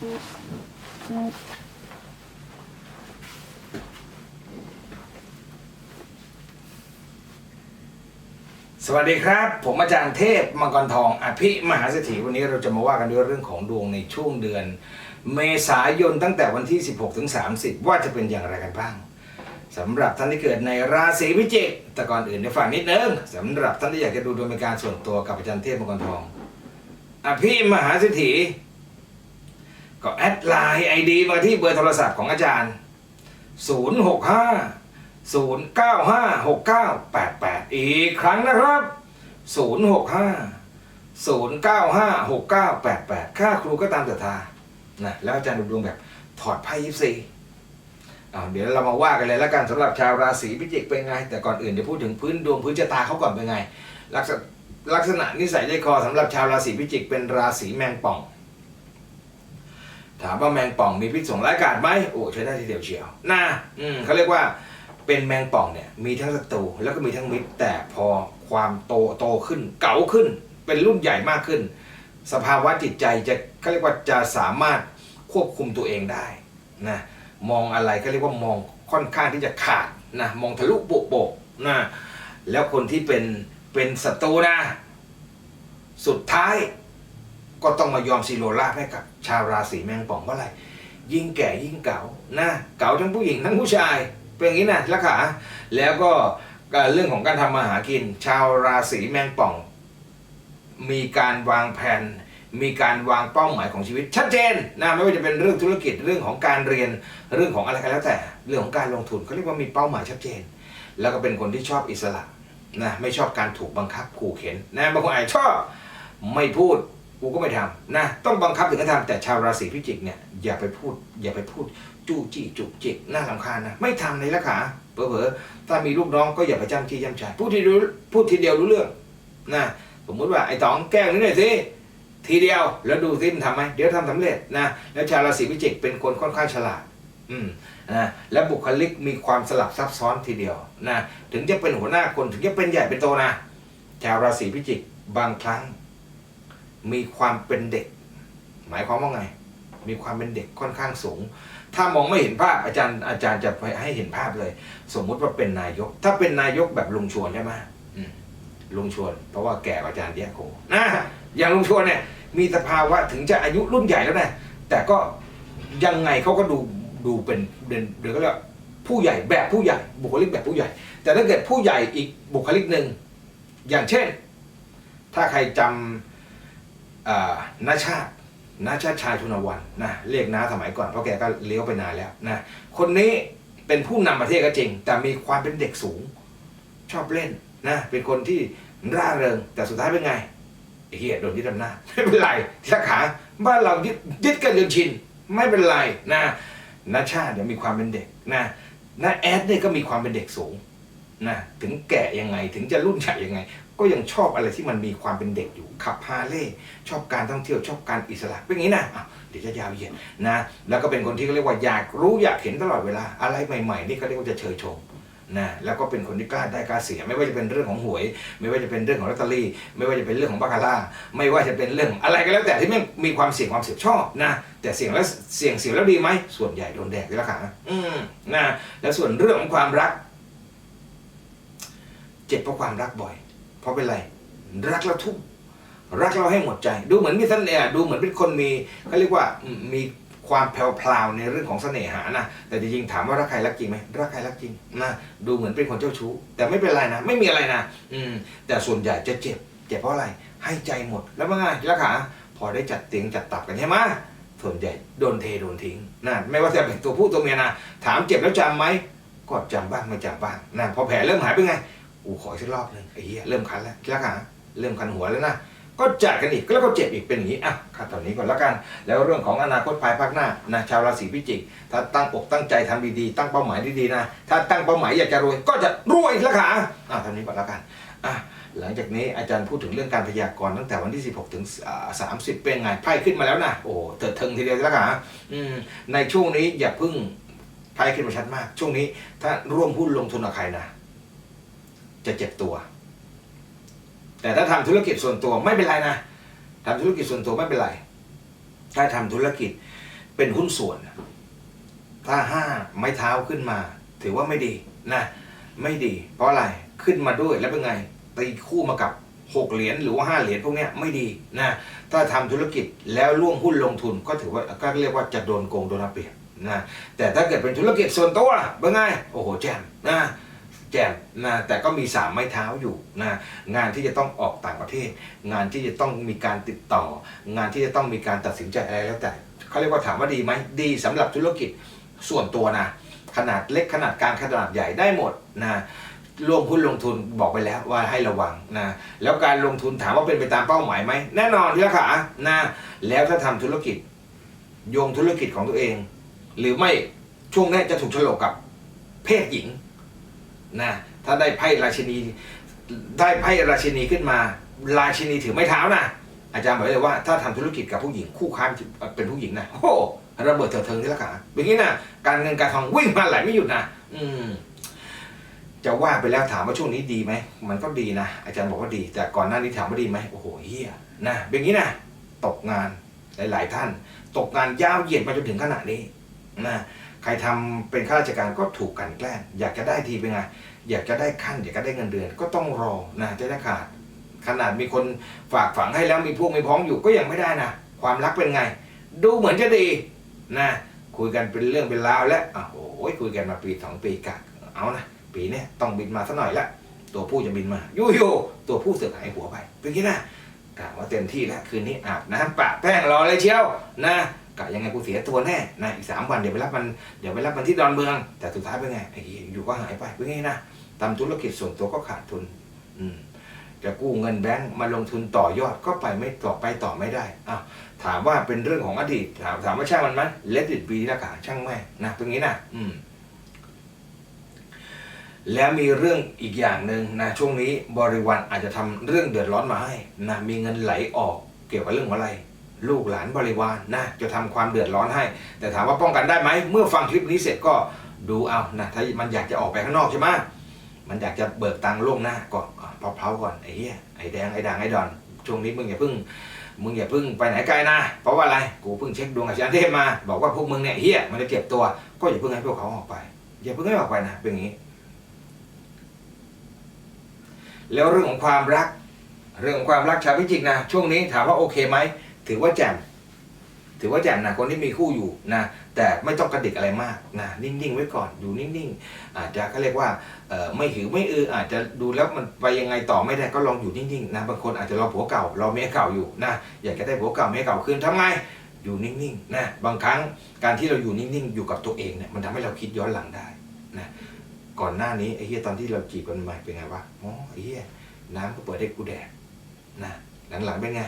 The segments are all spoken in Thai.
สวัสดีครับ ผมอาจารย์เทพมังกรทอง อภิมหาเศรษฐีวันนี้เราจะมาว่ากันด้วยเรื่องของดวงในช่วงเดือน เมษายนตั้งแต่วันที่ 16ถึง30 ว่าจะเป็นอย่างไรกันบ้างสำหรับท่านที่เกิดในราศีพิจิกแต่ก่อนอื่นเดี๋ยวฝากนิดนึงสำหรับท่านที่อยากจะดูดวงเป็นการส่วนตัวกับอาจารย์เทพมังกรทอง อภิมหาเศรษฐี ก็แอดไลน์ไอดีมาที่เบอร์โทรศัพท์ของอาจารย์ 065 095 6988 อีกครั้งนะครับ 065 095 6988 ค่าครูก็ตามศรัทธานะแล้วอาจารย์ดูดวงแบบถอดไพ่ยิปซีเอาเดี๋ยวเรามาว่ากันเลยแล้วกันสำหรับชาวราศีพิจิกเป็นไง แต่ก่อนอื่นเดี๋ยวพูดถึงพื้นดวงพื้นชะตาเขาก่อนเป็นไง ลักษณะลักษณะนิสัยใจคอสำหรับชาวราศีพิจิกเป็นราศีแมงป่อง ถามว่าแมงป่องมีพิษสงร้ายกาจไหมโอ้ใช้ได้ทีเดียวเชียวนะอืมเขาเรียกว่าเป็นแมงป่องเนี่ยมีทั้งศัตรูแล้วก็มีทั้งมิตร แต่พอความโตโตขึ้น เก๋าขึ้น เป็นรุ่นใหญ่มากขึ้น สภาวะจิตใจจะเขาเรียกว่าจะสามารถควบคุมตัวเองได้นะมองอะไรเขาเรียกว่ามองค่อนข้างที่จะขาดนะมองทะลุโปะโปะนะแล้วคนที่เป็นเป็นศัตรูนะ สุดท้าย ก็ต้องมายอมซีโรราให้กับชาวราศีแมงป่องเพราะอะไร ยิ่งแก่ยิ่งเก่านะเก่าทั้งผู้หญิงทั้งผู้ชาย เป็นอย่างนี้นะละขาแล้วก็เรื่องของการทำมาหากิน ชาวราศีแมงป่อง มีการวางแผนมีการวางเป้าหมายของชีวิตชัดเจนนะไม่ว่าจะเป็นเรื่องธุรกิจเรื่องของการเรียนเรื่องของอะไรก็แล้วแต่เรื่องของการลงทุนเขาเรียกว่ามีเป้าหมายชัดเจน แล้วก็เป็นคนที่ชอบอิสระนะไม่ชอบการถูกบังคับขู่เข็นนะบางคนอาจจะชอบไม่พูด กูก็ไม่ทำนะต้องบังคับถึงจะทำแต่ชาวราศีพิจิกเนี่ยอย่าไปพูด อย่าไปพูดจู้จี้จุกจิกน่าลำคาญนะไม่ทำเลยละขาเผลอๆถ้ามีลูกน้องก็อย่าไปจ้ำจี้จ้ำชายพูดทีรู้พูดทีเดียวรู้เรื่องนะสมมุติว่าไอ้ต๋องแกล้งนี่หน่อยสิทีเดียวแล้วดูซิมันทำไหมเดี๋ยวทำสำเร็จนะแล้วชาวราศีพิจิกเป็นคนค่อนข้างฉลาดอืมนะและบุคลิกมีความสลับซับซ้อนทีเดียวนะถึงจะเป็นหัวหน้าคนถึงจะเป็นใหญ่เป็นโตนะชาวราศีพิจิกบางครั้ง มีความเป็นเด็ก หมายความว่าไง มีความเป็นเด็กค่อนข้างสูง ถ้ามองไม่เห็นภาพอาจารย์อาจารย์จะให้เห็นภาพเลย สมมุติว่าเป็นนายก ถ้าเป็นนายกแบบลุงชวนใช่ไหมลุงชวน เพราะว่าแก่อาจารย์เดียโคนะอย่างลุงชวนเนี่ยมีสภาวะถึงจะอายุรุ่นใหญ่แล้วนะแต่ก็ยังไงเขาก็ดูดูเป็นเด่นเดี๋ยวก็เรียกผู้ใหญ่แบบผู้ใหญ่บุคลิกแบบผู้ใหญ่ แต่ถ้าเกิดผู้ใหญ่อีกบุคลิกหนึ่งอย่างเช่น ถ้าใครจำอ่า นาชาตินาชาติชายทุนวันนะเรียกน้าสมัยก่อนเพราะแกก็เลี้ยวไปนานแล้วนะคนนี้เป็นผู้นำประเทศก็จริง แต่มีความเป็นเด็กสูง ชอบเล่นนะเป็นคนที่ร่าเริง แต่สุดท้ายเป็นไงไอ้เฮียโดนยึดอำนาจไม่เป็นไรที่ขาบ้านเรายึดยึดกันจนชินไม่เป็นไรนะนาชาติเนี่ยมีความเป็นเด็กนะนาแอดเนี่ยก็มีความเป็นเด็กสูงนะถึงแก่ยังไงถึงจะรุ่นใหญ่ยังไง ก็ยังชอบอะไรที่มันมีความเป็นเด็กอยู่ขับฮาร์เลย์ชอบการท่องเที่ยวชอบการอิสระเป็นอย่างนี้นะะเดี๋ยวจะยาวเหยียดนะแล้วก็เป็นคนที่เขาเรียกว่าอยากรู้อยากเห็นตลอดเวลาอะไรใหม่ๆนี่เขาเรียกว่าจะเชยชมนะแล้วก็เป็นคนที่กล้าได้กล้าเสีย ไม่ว่าจะเป็นเรื่องของหวย ไม่ว่าจะเป็นเรื่องของลอตเตอรี่ ไม่ว่าจะเป็นเรื่องของบาคาร่าไม่ว่าจะเป็นเรื่องอะไรก็แล้วแต่ที่ไม่มีความเสี่ยงความเสี่ยชอบนะแต่เสี่ยงแล้วเสี่ยงเสี่ยแล้วดีไหมส่วนใหญ่โดนแดกที่ละขาอืมนะแล้วส่วนเรื่องของความรัก เจ็บเพราะความรักบ่อย เพราะเป็นไร รักแล้วทุ่มรักเราให้หมดใจ ดูเหมือนมีเสน่ห์ดูเหมือนเป็นคนมีเขาเรียกว่ามีความแผ่วๆในเรื่องของเสน่หานะแต่จริงๆถามว่ารักใครรักจริงไหมรักใครรักจริงนะดูเหมือนเป็นคนเจ้าชู้ แต่ไม่เป็นไรนะ ไม่มีอะไรนะอืมแต่ส่วนใหญ่จะเจ็บเจ็บเพราะอะไร ให้ใจหมดแล้วว่าไงแล้วขาพอได้จัดเตียงจัดตับกันใช่ไหมส่วนใหญ่โดนเทโดนทิ้งนะไม่ว่าจะเป็นตัวผู้ตัวเมียนะถามเจ็บแล้วจำไหมก็จำบ้างไม่จำบ้างนะพอแผลเริ่มหายเป็นไง อูขออีกสักรอบหนึ่งไอ้เหี้ยเริ่มคันแล้วแล้วขาเริ่มคันหัวแล้วนะก็จัดกันอีกแล้วก็เจ็บอีกเป็นอย่างนี้อะคัดตอนนี้ก่อนแล้วกัน แล้วเรื่องของอนาคตภายภาคหน้านะชาวราศีพิจิก ถ้าตั้งอกตั้งใจทำดีๆตั้งเป้าหมายดีๆนะถ้าตั้งเป้าหมายอยากจะรวยก็จะรวยแล้วขาอะทำนี้ก่อนแล้วกันอะหลังจากนี้อาจารย์พูดถึงเรื่องการพยากรณ์ตั้งแต่วันที่ 16 ถึง 30 เป็นไงไพ่ขึ้นมาแล้วนะโอ้เถิดเทิงทีเดียวแล้วขาอืมในช่วงนี้อย่าพึ่งไพ่ขึ้นมาชัดมาก ช่วงนี้ถ้าร่วมหุ้นลงทุนกับใครนะ จะเจ็บตัว แต่ถ้าทำธุรกิจส่วนตัวไม่เป็นไรนะทำธุรกิจส่วนตัวไม่เป็นไร ถ้าทำธุรกิจเป็นหุ้นส่วน ถ้าห้าไม้เท้าขึ้นมา ถือว่าไม่ดีนะ ไม่ดี เพราะอะไรขึ้นมาด้วยแล้วเป็นไงตีคู่มากับหกเหรียญหรือว่าห้าเหรียญพวกนี้ไม่ดีนะถ้าทำธุรกิจแล้วร่วมหุ้นลงทุนก็ถือว่าก็เรียกว่าจะโดนโกงโดนเอาเปรียบนะแต่ถ้าเกิดเป็นธุรกิจส่วนตัวเป็นไงโอ้โหแจ่มนะ แจ่มนะแต่ก็มีสามไม้เท้าอยู่นะงานที่จะต้องออกต่างประเทศ งานที่จะต้องมีการติดต่อ งานที่จะต้องมีการตัดสินใจอะไรแล้วแต่เขาเรียกว่าถามว่าดีไหมดีสำหรับธุรกิจส่วนตัวนะขนาดเล็กขนาดกลางขนาดใหญ่ได้หมดนะร่วมหุ้นลงทุนบอกไปแล้วว่าให้ระวังนะแล้วการลงทุนถามว่าเป็นไปตามเป้าหมายไหมแน่นอนที่ละขานะแล้วถ้าทำธุรกิจ โยงธุรกิจของตัวเอง หรือไม่ช่วงนี้จะถูกฉลกกับเพศหญิง นะถ้าได้ไพ่ราชินี ได้ไพ่ราชินีขึ้นมา ราชินีถือไม้เท้านะอาจารย์บอกเลยว่าถ้าทำธุรกิจกับผู้หญิงคู่ค้าเป็นผู้หญิงนะโอ้โหระเบิดเถิดเทิงที่ละขาเป็นงี้นะการเงินการทองวิ่งมาไหลไม่หยุดนะอืมจะว่าไปแล้วถามว่าช่วงนี้ดีไหม มันก็ดีนะ อาจารย์บอกว่าดี แต่ก่อนหน้านี้ถามว่าดีไหมโอ้โหเฮียนะเป็นงี้นะตกงานหลาย ๆ ท่าน ตกงานยาวเหยียดมาจนถึงขณะนี้นะ ใครทำเป็นข้าราชการก็ถูกกันแกล้งอยากจะได้ทีเป็นไงอยากจะได้ขั้นอยากจะได้เงินเดือน ก็ต้องรอนะจะได้ขาด ขนาดมีคนฝากฝังให้แล้วมีพวกมีพ้องอยู่ก็ยังไม่ได้นะความรักเป็นไง ดูเหมือนจะดีนะคุยกันเป็นเรื่องเป็นราวแล้วอะโอ้ยคุยกันมาปีสองปีกักเอานะปีนี้ต้องบินมาสักหน่อยละตัวผู้จะบินมายูยูตัวผู้เสือกหายหัวไปเป็นงี้นะกะว่าเต็มที่แล้วคืนนี้อาบน้ำปะแป้งรอเลยเชียวนะ กะยังไงกูเสียตัวแน่นะอีกสามวันเดี๋ยวไปรับมันเดี๋ยวไปรับมันที่ดอนเมือง แต่สุดท้ายเป็นไงไอ้เหี้ยอยู่ก็หายไปเป็นไงนะทำธุรกิจส่วนตัวก็ขาดทุน อืมจะกู้เงินแบงก์มาลงทุนต่อยอดก็ไปไม่ต่อไปต่อไม่ได้อ้าถามว่าเป็นเรื่องของอดีต ถามถามว่าช่างมันไหมเลดิตบีละกะช่างแม่นะเป็นงี้นะอืมแล้วมีเรื่องอีกอย่างหนึ่งนะช่วงนี้บริวารอาจจะทำเรื่องเดือดร้อนมาให้นะมีเงินไหลออกเกี่ยวกับเรื่องอะไร ลูกหลานบริวารนะจะทำความเดือดร้อนให้ แต่ถามว่าป้องกันได้ไหมเมื่อฟังคลิปนี้เสร็จก็ดูเอานะถ้ามันอยากจะออกไปข้างนอกใช่ไหมมันอยากจะเบิกตังค์ล่วงหน้าก็เพลาๆก่อนไอ้เหี้ยไอ้แดงไอ้ด่างไอ้ดอนช่วงนี้มึงอย่าเพิ่งมึงอย่าเพิ่งไปไหนไกลนะ เพราะว่าอะไร กูเพิ่งเช็คดวงอาจารย์เทพมา บอกว่าพวกมึงเนี่ยเหี้ยมันจะเจ็บตัว ก็อย่าเพิ่งให้พวกเขาออกไป อย่าเพิ่งให้ออกไปนะ เป็นอย่างนี้ แล้วเรื่องของความรัก เรื่องของความรักชาวพิจิกนะ ช่วงนี้ถามว่าโอเคไหม ถือว่าแจ่มถือว่าแจ่มนะคนที่มีคู่อยู่นะแต่ไม่ต้องกระดิกอะไรมากนะนิ่งๆไว้ก่อนอยู่นิ่งๆ อาจจะเขาเรียกว่าไม่หิวไม่อืออาจจะดูแล้วมันไปยังไงต่อไม่ได้ก็ลองอยู่นิ่งๆนะบางคนอาจจะรอผัวเก่ารอเมียเก่าอยู่นะอยากจะได้ผัวเก่าเมียเก่าคืนทำไงอยู่นิ่งๆนะบางครั้งการที่เราอยู่นิ่งๆ อยู่กับตัวเองเนี่ยมันทำให้เราคิดย้อนหลังได้นะก่อนหน้านี้ไอ้เฮียตอนที่เราจีบกันใหม่เป็นไงวะอ๋อไอ้เฮียน้ำก็เปิดให้กูแดกนะหลังๆเป็นไง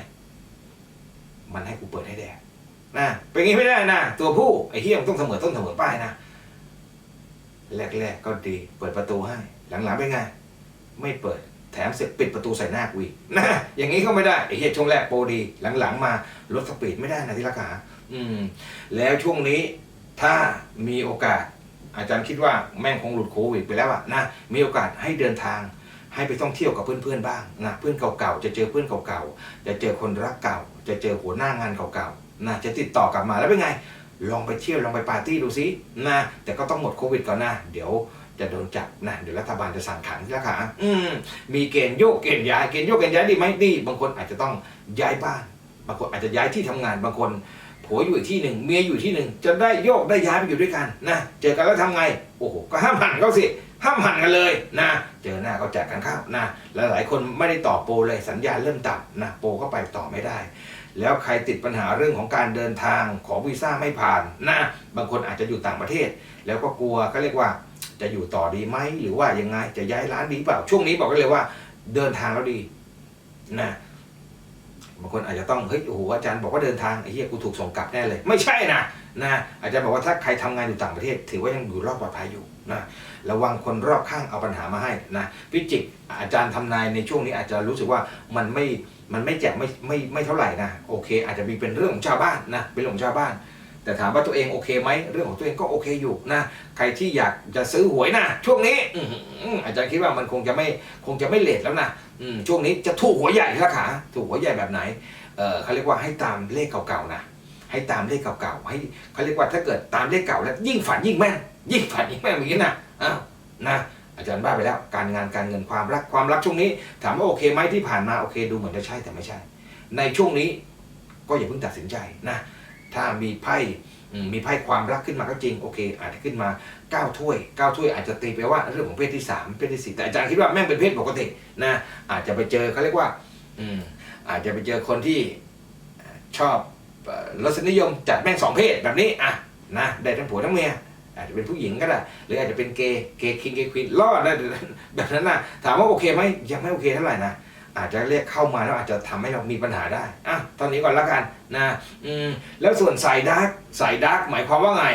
มันให้กูเปิดให้แดกนะเป็นงี้ไม่ได้นะตัวผู้ไอ้เฮียมต้องเสมอต้นเสมอป้ายนะแรกๆก็ดีเปิดประตูให้ หลังๆเป็นไง ไม่เปิดแถมเสร็จปิดประตูใส่หน้ากูอีกนะอย่างนี้ก็ไม่ได้ไอ้เฮียช่วงแรกโปรดี หลังๆมาลดสปีดไม่ได้นะที่ราคาอืม แล้วช่วงนี้ถ้ามีโอกาส อาจารย์คิดว่าแม่งคงหลุดโควิดไปแล้วอะนะมีโอกาสให้เดินทาง ให้ไปท่องเที่ยวกับเพื่อนๆบ้างนะเพื่อนเก่าๆจะเจอเพื่อนเก่าๆจะเจอคนรักเก่า จะเจอหัวหน้างานเก่าๆนะจะติดต่อกลับมาแล้วเป็นไง ลองไปเที่ยวลองไปปาร์ตี้ดูซินะแต่ก็ต้องหมดโควิดก่อนนะเดี๋ยวจะโดนจับนะเดี๋ยวรัฐบาลจะสั่งขังที่ละค่ะอืมมีเกณฑ์โยกเกณฑ์ย้ายเกณฑ์โยกเกณฑ์ย้ายดีไหมดีบางคนอาจจะต้องย้ายบ้าน บางคนอาจจะย้ายที่ทำงานบางคนผัวอยู่ที่หนึ่งเมียอยู่ที่หนึ่งจะได้โยกได้ย้ายไปอยู่ด้วยกันนะเจอกันแล้วทำไงโอ้โหก็ห้ามหันเขาสิ ห้ามหันกันเลยนะ เจอหน้าก็แจกกันข้าวนะแล้วหลายคนไม่ได้ต่อโปรเลยสัญญาณเริ่มต่ำนะโปรก็ไปต่อไม่ได้ แล้วใครติดปัญหาเรื่องของการเดินทางขอวีซ่าไม่ผ่านนะบางคนอาจจะอยู่ต่างประเทศ แล้วก็กลัวก็เรียกว่า จะอยู่ต่อดีไหมหรือว่ายังไงจะย้ายร้านดีเปล่าช่วงนี้บอกกันเลยว่า เดินทางแล้วดีนะบางคนอาจจะต้องเฮ้ยโอ้โหอาจารย์บอกว่าเดินทางไอ้เหี้ยกูถูกส่งกลับแน่เลย ไม่ใช่นะนะอาจารย์บอกว่าถ้าใครทำงานอยู่ต่างประเทศ ถือว่ายังอยู่รอดปลอดภัยอยู่นะ ระวังคนรอบข้างเอาปัญหามาให้นะพิจิกอาจารย์ทำนายในช่วงนี้อาจจะรู้สึกว่ามันไม่มันไม่แจ่มไม่ไม่ไม่เท่าไหร่นะโอเค อาจจะมีเป็นเรื่องของชาวบ้านนะเป็นเรื่องของชาวบ้าน แต่ถามว่าตัวเองโอเคไหมเรื่องของตัวเองก็โอเคอยู่นะใครที่อยากจะซื้อหวยนะช่วงนี้อาจารย์คิดว่ามันคงจะไม่คงจะไม่เลทแล้วนะช่วงนี้จะถูกหวใหญ่ราคาถูกหวใหญ่แบบไหนเเขาเรียกว่าให้ตามเลขเก่าๆนะใให้ตามเลขเก่าๆให้เขาเรียกว่าถ้าเกิดตามเลขเก่าแล้วยิ่งฝันยิ่งแม่นยิ่งฝันยิ่งแม่นอย่างนี้นะ อ้าวนะอาจารย์บ้าไปแล้ว การงานการเงินความรักความรักช่วงนี้ ถามว่าโอเคไหมที่ผ่านมาโอเค ดูเหมือนจะใช่แต่ไม่ใช่ ในช่วงนี้ก็อย่าเพิ่งตัดสินใจนะถ้ามีไพ่มีไพ่ความรักขึ้นมาก็จริงโอเค อาจจะขึ้นมาเก้าถ้วยเก้าถ้วยอาจจะตีไปว่าเรื่องของเพศที่สามเพศที่สี่แต่อาจารย์คิดว่าแม่งเป็นเพศปกตินะอาจจะไปเจอเขาเรียกว่าอืมอาจจะไปเจอคนที่ชอบรสนิยมจัดแม่งสองเพศแบบนี้อะนะได้ทั้งผัวทั้งเมีย อาจจะเป็นผู้หญิงก็ได้หรืออาจจะเป็นเกย์เกย์คิงเกย์ควีนรอดได้แบบนั้นนะถามว่าโอเคไหมยังไม่โอเคเท่าไหร่นะอาจจะเรียกเข้ามาแล้วอาจจะทำให้เรามีปัญหาได้อะตอนนี้ก่อนละกันนะอืมแล้วส่วนสายดาร์กสายดาร์กหมายความว่าไง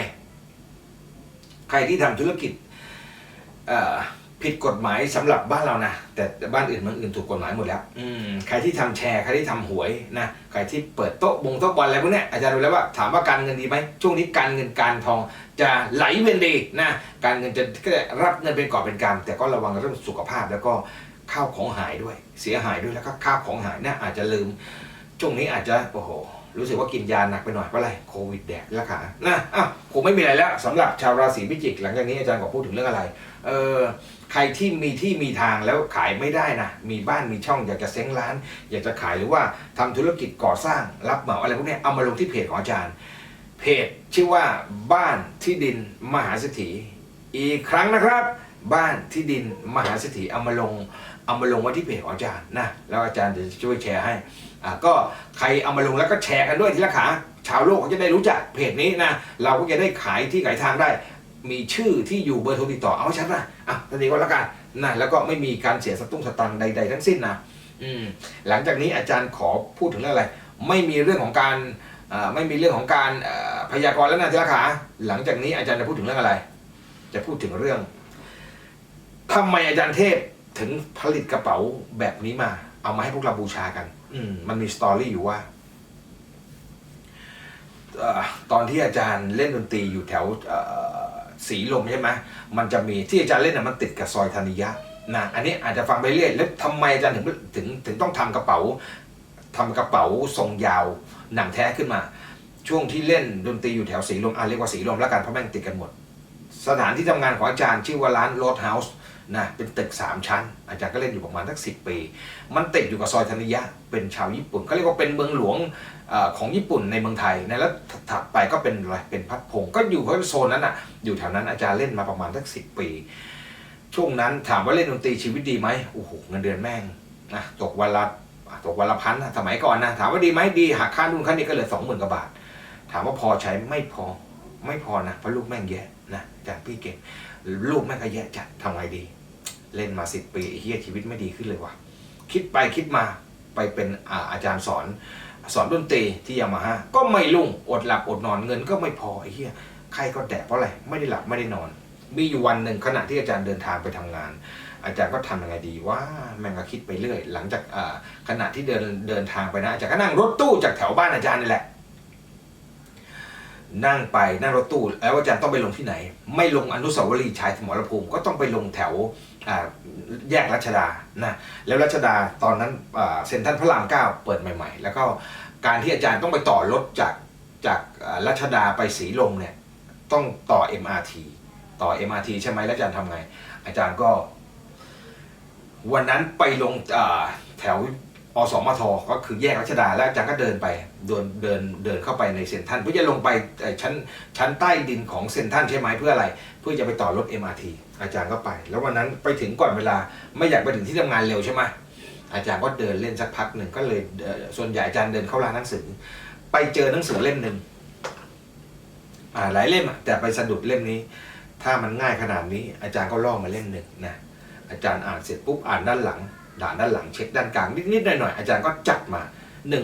ใครที่ทำธุรกิจเอ่อ ผิดกฎหมายสำหรับบ้านเรานะแต่บ้านอื่นเมืองอื่นถูกกฎหมายหมดแล้ว อืมใครที่ทำแชร์ใครที่ทำหวยนะใครที่เปิดโต๊ะบงโต๊ะบอลอะไรพวกเนี้ยอาจารย์ดูแล้วว่าถามว่าการเงินดีไหมช่วงนี้การเงินการทองจะไหลเวียนดีนะการเงินจะก็จะรับเงินเป็นกอบเป็นกำแต่ก็ระวังเรื่องสุขภาพแล้วก็ข้าวของหายด้วย เสียหายด้วยแล้วก็ข้าวของหายเนี่ยอาจจะลืม ช่วงนี้อาจจะโอ้โหรู้สึกว่ากินยาหนักไปหน่อยเพราะอะไรโควิดแดกแล้วขานะอ้าวคงไม่มีอะไรแล้วสำหรับชาวราศีพิจิก หลังจากนี้อาจารย์ขอพูดถึงเรื่องอะไร เออ ใครที่มีที่มีทางแล้วขายไม่ได้นะ มีบ้านมีช่องอยากจะเซ้งร้าน อยากจะขายหรือว่าทำธุรกิจก่อสร้างรับเหมาอะไรพวกนี้เอามาลงที่เพจของอาจารย์ เพจชื่อว่าบ้านที่ดินมหาเศรษฐีอีกครั้งนะครับ บ้านที่ดินมหาเศรษฐีเอามาลงเอามาลงไว้ที่เพจของอาจารย์นะแล้วอาจารย์จะช่วยแชร์ให้อ่าก็ใครเอามาลงแล้วก็แชร์กันด้วยทีละขาชาวโลกเขาจะได้รู้จักเพจนี้นะเราก็จะได้ขายที่ขายทางได้ มีชื่อที่อยู่เบอร์โทรติดต่อเอาไว้ชัดนะอะตอนนี้ก็แล้วกันนะแล้วก็ไม่มีการเสียสตุ้งสตังใด ๆ ทั้งสิ้นนะอืมหลังจากนี้อาจารย์ขอพูดถึงเรื่องอะไร ไม่มีเรื่องของการอ่อไม่มีเรื่องของการอ่อพยากรณ์แล้วนะทีละขาหลังจากนี้อาจารย์จะพูดถึงเรื่องอะไร จะพูดถึงเรื่องทำไมอาจารย์เทพถึงผลิตกระเป๋าแบบนี้มา เอามาให้พวกเราบูชากัน อืมมันมีสตอรี่อยู่ว่าอ่อตอนที่อาจารย์เล่นดนตรีอยู่แถวอ่อ สีลมใช่ไหมมันจะมีที่อาจารย์เล่นน่ะมันติดกับซอยธนิยะนะอันนี้อาจจะฟังไปเรื่อยแล้วทำไมอาจารย์ถึงถึงถึงต้องทำกระเป๋าทำกระเป๋าทรงยาวหนังแท้ขึ้นมา ช่วงที่เล่นดนตรีอยู่แถวสีลมอะเรียกว่าสีลมแล้วกันเพราะแม่งติดกันหมด สถานที่ทำงานของอาจารย์ชื่อว่าร้านโรดเฮาส์นะเป็นตึก 3 ชั้น อาจารย์ก็เล่นอยู่ประมาณสักสิปี มันติดอยู่กับซอยธนิยะเป็นชาวญี่ปุ่นเขาเรียกว่าเป็นเมืองหลวง ของญี่ปุ่นในเมืองไทยนะแล้วถัดไปก็เป็นอะไรเป็นพัดพงก็อยู่เพราะโซนนั้นอะอยู่แถวนั้นอาจารย์เล่นมาประมาณสักสิปี ช่วงนั้นถามว่าเล่นดนตรีชีวิตดีไหมโอ้โหเงินเดือนแม่งนะตกวันละตกวันละพันสมัยก่อนนะถามว่าดีไหมดีหักค่านู่นค่านี่ก็เหลือสองหมื่นกว่าบาท ถามว่าพอใช้ไม่พอไม่พอนะเพราะลูกแม่งแย่นะจากพี่เก่งลูกแม่งก็แย่จัดทำไงดี เล่นมาสิบปีเฮียชีวิตไม่ดีขึ้นเลยว่ะคิดไปคิดมาไปเป็นอาอาจารย์สอน สอนดนตรีที่ยามาฮ่าก็ไม่ลุ่งอดหลับอดนอนเงินก็ไม่พอไอ้เหี้ยใครก็แดกเพราะอะไรไม่ได้หลับไม่ได้นอน มีอยู่วันหนึ่งขณะที่อาจารย์เดินทางไปทำงาน อาจารย์ก็ทำยังไงดีว่าแม่งก็คิดไปเรื่อย หลังจากอ่าขณะที่เดินเดินทางไปนะอาจารย์ก็นั่งรถตู้จากแถวบ้านอาจารย์นี่แหละ นั่งไปนั่งรถตู้แล้วอาจารย์ต้องไปลงที่ไหน ไม่ลงอนุสาวรีย์ชายสมรภูมิก็ต้องไปลงแถว แยกรัชดานะแล้วรัชดาตอนนั้นเซ็นทรัลพระรามเก้าเปิดใหม่ ๆ แล้วก็การที่อาจารย์ต้องไปต่อรถจากจากรัชดาไปสีลมเนี่ยต้องต่อ MRT ต่อ MRT ใช่ไหมแล้วอาจารย์ทำไง อาจารย์ก็ วันนั้นไปลงแถวอสมทก็คือแยกรัชดาแล้วอาจารย์ก็เดินไปเดินเดินเดินเข้าไปในเซ็นทรัลเพื่อจะลงไปชั้นชั้นใต้ดินของเซ็นทรัลใช่ไหมเพื่ออะไร เพื่อจะไปต่อรถ MRT อาจารย์ก็ไป แล้ววันนั้นไปถึงก่อนเวลาไม่อยากไปถึงที่ทำงานเร็วใช่ไหมอาจารย์ก็เดินเล่นสักพักหนึ่งก็เลยเอ่อส่วนใหญ่อาจารย์เดินเข้าร้านหนังสือ ไปเจอหนังสือเล่มหนึ่งอ่าหลายเล่มอะแต่ไปสะดุดเล่มนี้ ถ้ามันง่ายขนาดนี้ อาจารย์ก็ล่อมาเล่มหนึ่งนะอาจารย์อ่านเสร็จปุ๊บอ่านด้านหลังด่านด้านหลังเช็คด้านกลางนิดๆหน่อยๆอาจารย์ก็จัดมา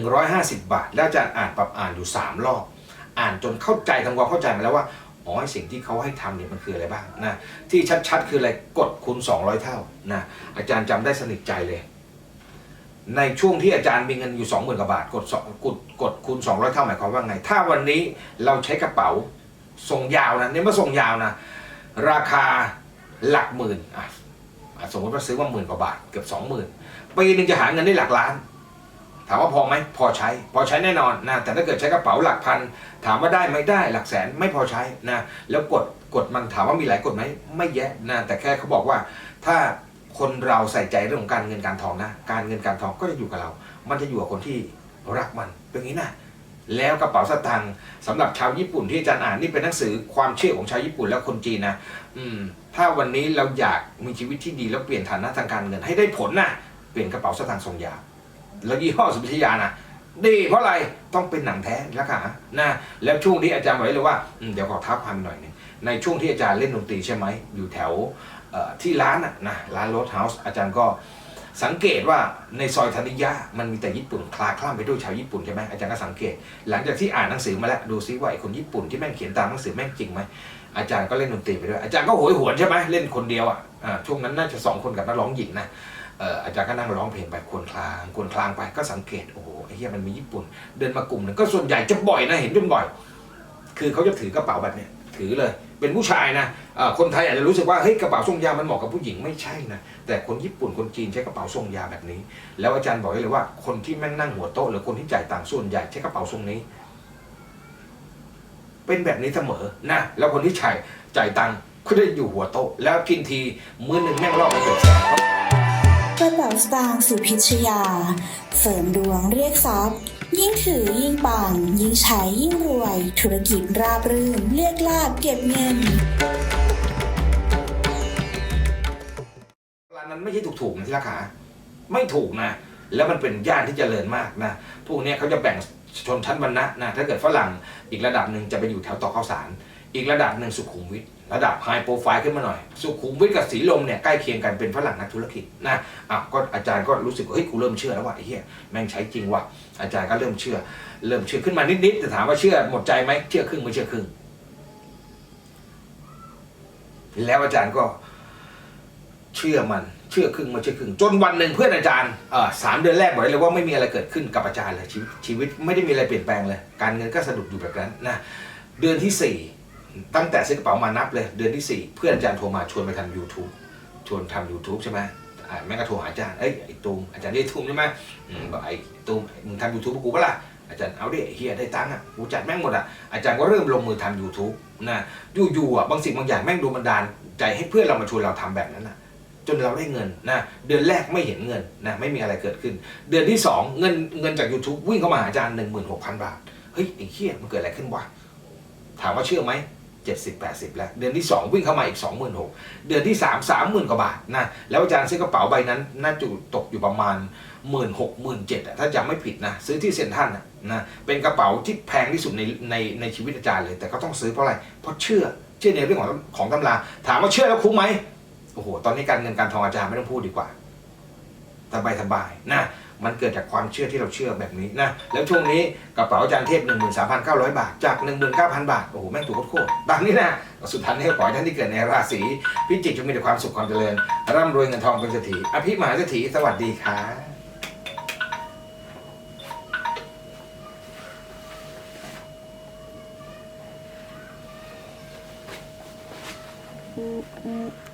150 บาท แล้วอาจารย์อ่านปรับอ่านอยู่ 3 รอบ อ่านจนเข้าใจทำความเข้าใจมาแล้วว่า อ๋อสิ่งที่เขาให้ทำเนี่ยมันคืออะไรบ้างนะที่ชัดๆ คืออะไรกดคูณ 200 เท่านะอาจารย์จำได้สนิทใจเลย ในช่วงที่อาจารย์มีเงินอยู่ 20,000กว่าบาทกดสองกดกดคูณ 200 เท่าหมายความว่าไง ถ้าวันนี้เราใช้กระเป๋าทรงยาวนะเนี่ยมาทรงยาวนะราคาหลักหมื่นอะอะสมมติว่าซื้อว่าหมื่นกว่าบาทเกือบสองหมื่นปีหนึ่งจะหาเงินได้หลักล้าน ถามว่าพอไหมพอใช้ พอใช้แน่นอนนะแต่ถ้าเกิดใช้กระเป๋าหลักพันถามว่าได้ไหมได้หลักแสนไม่พอใช้นะแล้วกดกดมันถามว่ามีหลายกฎไหมไม่แยะนะแต่แค่เขาบอกว่าถ้าคนเราใส่ใจเรื่องของการเงินการทองนะ การเงินการทองก็จะอยู่กับเรา มันจะอยู่กับคนที่รักมันเป็นอย่างนี้นะแล้วกระเป๋าสตางค์สำหรับชาวญี่ปุ่นที่อาจารย์อ่านนี่เป็นหนังสือความเชื่อของชาวญี่ปุ่นและคนจีนนะอืม ถ้าวันนี้เราอยากมีชีวิตที่ดีแล้วเปลี่ยนฐานะทางการเงินให้ได้ผลนะเปลี่ยนกระเป๋าสตางค์ทรงยาว แล้วยี่ห้อสุพิทยานะดีเพราะอะไรต้องเป็นหนังแท้แล้วค่ะนะแล้วช่วงนี้อาจารย์บอกไว้เลยว่าเดี๋ยวขอท้าความหน่อยหนึงในช่วงที่อาจารย์เล่นดนตรีใช่ไหมอยู่แถวที่ร้านน่ะนะร้านโรสเฮาส์อาจารย์ก็สังเกตว่าในซอยธนิยะมันมีแต่ญี่ปุ่นคลาคล่ำไปด้วยชาวญี่ปุ่นใช่ไหมอาจารย์ก็สังเกต หลังจากที่อ่านหนังสือมาแล้วดูซิว่าไอ้คนญี่ปุ่นที่แม่งเขียนตามหนังสือแม่งจริงไหมอาจารย์ก็เล่นดนตรีไปด้วยอาจารย์ก็โหยหวนใช่ไหมเล่นคนเดียวอะช่วงนั้นน่าจะสองคนกับนักร้องหญิงนะ อาจารย์ก็นั่งร้องเพลงไปควรคลางควรคลางไปก็สังเกตโอ้โหไอ้เหี้ยมันมีญี่ปุ่น เดินมากลุ่มหนึ่งก็ส่วนใหญ่จะบ่อยนะเห็นจนบ่อย คือเขาจะถือกระเป๋าแบบเนี้ยถือเลย เป็นผู้ชายนะเอ่อคนไทยอาจจะรู้สึกว่าเฮ้ยกระเป๋าทรงยาวมันเหมาะกับผู้หญิงไม่ใช่นะแต่คนญี่ปุ่นคนจีนใช้กระเป๋าทรงยาวแบบนี้ แล้วอาจารย์บอกได้เลยว่าคนที่แม่งนั่งหัวโต๊ะหรือคนที่จ่ายตังส่วนใหญ่ใช้กระเป๋าทรงนี้ เป็นแบบนี้เสมอนะแล้วคนที่จ่ายจ่ายตังค์ก็ได้อยู่หัวโต๊ะแล้วกินทีมื้อหนึ่งแม่งรอบไปเกือบแสน กระเป๋าสตางค์สุพิชยา เสริมดวงเรียกทรัพย์ ยิ่งถือยิ่งปัง ยิ่งใช้ยิ่งรวย ธุรกิจราบรื่น เรียกลาบเก็บเงิน ร้านนั้นไม่ใช่ถูกๆนะที่ราคาไม่ถูกนะ แล้วมันเป็นย่านที่เจริญมากนะ พวกเนี้ยเขาจะแบ่งชนชั้นวรรณะนะ ถ้าเกิดฝรั่งอีกระดับหนึ่งจะไปอยู่แถวต่อข้าวสาร อีกระดับหนึ่งสุขุมวิท ระดับไฮโปรไฟล์ขึ้นมาหน่อย สุขุมวิทกับสีลมเนี่ยใกล้เคียงกันเป็นฝรั่งนักธุรกิจนะอะก็อาจารย์ก็รู้สึกว่าเฮ้ยกูเริ่มเชื่อแล้วว่ะไอ้เหี้ยแม่งใช้จริงว่ะอาจารย์ก็เริ่มเชื่อ เริ่มเชื่อขึ้นมานิดๆแต่ถามว่าเชื่อหมดใจไหมเชื่อครึ่งไม่เชื่อครึ่งแล้วอาจารย์ก็เชื่อมันเชื่อครึ่งไม่เชื่อครึ่งจนวันหนึ่งเพื่อนอาจารย์เอ่อสามเดือนแรกบอกเลยว่าไม่มีอะไรเกิดขึ้นกับอาจารย์เลยชีวิตชีวิตไม่ได้มีอะไรเปลี่ยนแปลงเลย การเงินก็สะดุดอยู่แบบนั้นนะเดือนที่สี่ ตั้งแต่ซื้อกระเป๋ามานับเลยเดือนที่สี่เพื่อนอาจารย์โทรมาชวนไปทำ YouTube ชวนทำ YouTube ใช่ไหมแม่งก็โทรหาอาจารย์เอ้ยไอ้ตูมอาจารย์เรียกตูมใช่ไหมบอกไอ้ตูมมึงทำ YouTube กับกูปะล่ะอาจารย์เอาดิไอ้เฮียได้ตังค์อะกูจัดแม่งหมดอะอาจารย์ก็เริ่มลงมือทำ YouTube นะอยู่ๆอะบางสิ่งบางอย่างแม่งดูบันดาลใจให้เพื่อนเรามาชวนเราทำแบบนั้นนะจนเราได้เงินนะเดือนแรกไม่เห็นเงินนะไม่มีอะไรเกิดขึ้น เดือนที่ 2 เงินเงินจาก YouTube วิ่งเข้ามาหาอาจารย์16,000บาทเฮ้ยไอ้เหี้ยมันเกิดอะไรขึ้นวะถามว่าเชื่อไหม 70 80 แล้ว เดือนที่ 2 วิ่งเข้ามาอีก 26,000 เดือนที่ 3 30,000 กว่าบาทนะแล้วอาจารย์ซื้อกระเป๋าใบนั้น น่าจะตกอยู่ประมาณ 1 6 0 0 0 1 7ถ้าจำไม่ผิดนะ ซื้อที่เซ็นทรัลนะนะเป็นกระเป๋าที่แพงที่สุดในในในชีวิตอาจารย์เลย แต่ก็ต้องซื้อเพราะอะไรเพราะเชื่อเชื่อในเรื่องของของตำราถามว่าเชื่อแล้วคุ้มไหมโอ้โหตอนนี้การเงินการทองอาจารย์ไม่ต้องพูดดีกว่าสบายสบายนะ มันเกิดจากความเชื่อที่เราเชื่อแบบนี้นะ แล้วช่วงนี้กระเป๋าอาจารย์เทพ 13,900 บาท จาก 19,000 บาท โอ้โห แม่งถูกโคตรๆตามนี้นะ สุดท้ายนี้ขอให้ท่านที่เกิดในราศีพิจิกจงมีแต่ความสุขความเจริญ ร่ำรวยเงินทองเป็นเศรษฐีอภิมหาเศรษฐีสวัสดีครับ